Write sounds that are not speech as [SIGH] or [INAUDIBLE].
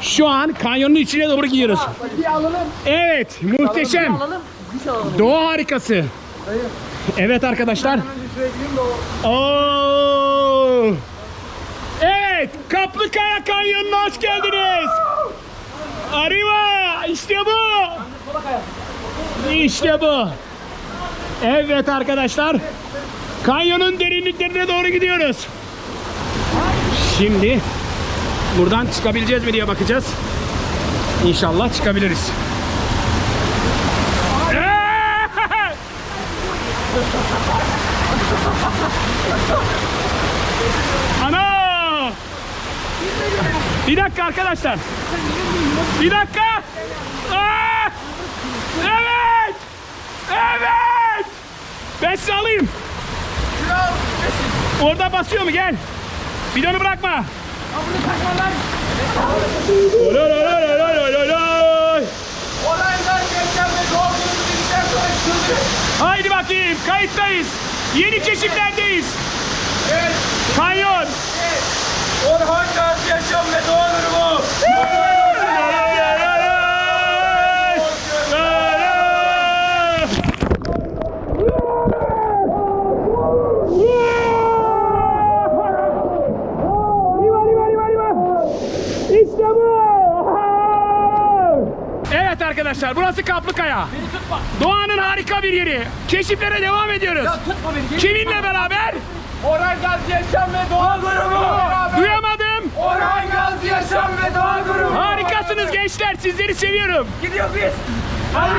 Şu an kanyonun içine doğru gidiyoruz. Evet, muhteşem. Doğa harikası. Evet arkadaşlar. Oo! Evet, Kaplıkaya Kanyonu'na hoş geldiniz. Arriva! İşte bu. İşte bu. Evet arkadaşlar. Kanyonun derinliklerine doğru gidiyoruz. Şimdi buradan çıkabileceğiz mi diye bakacağız. İnşallah çıkabiliriz. [LAUGHS] Ana! Bir dakika arkadaşlar. Bir dakika. Evet! Evet! Ben sizi alayım. Orada basıyor mu? Gel. Bidonu bırakma. Oy, oy, oy, oy, oy. Olaylar geçen ve doğum günü bizden sonra. Haydi bakayım. Kayıttayız. Yeni keşiflerdeyiz. Evet. Kanyon. Orhan Gazi yaşam ve doğa durumu. İşte bu. Evet arkadaşlar burası Kaplıkaya. Doğanın harika bir yeri. Keşiflere devam ediyoruz. Tutma beni. Kiminle beraber? Orhan Gazi yaşam ve doğa durumu. Duyamadım. Orhan Gazi yaşam ve doğa durumu. Harikasınız gençler. Sizleri seviyorum. Gidiyor biz. Hadi.